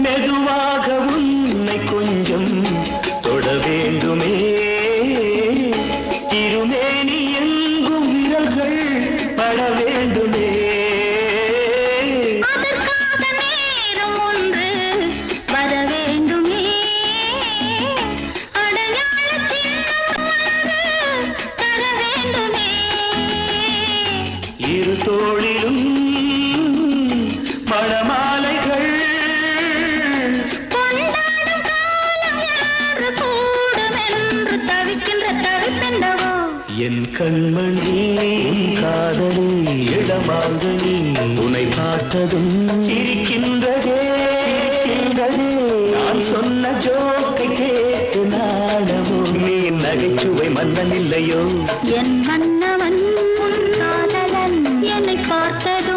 மெதுவாக உன்னை கொஞ்சம் தொட வேண்டுமே. திருமேனி எங்கும் விரல்கள் பட வேண்டுமே. நேரம் ஒன்று என் கண்மணி காதலி இடமாங்கனி உனை பார்த்ததும் சிரிக்கின்றதே நான் சொன்ன ஜோக்கை கேட்டு நாடமோ நீ நகைச்சுவை மன்னன் இல்லையோ? என் மன்னவன் காதலன் என்னை பார்த்தது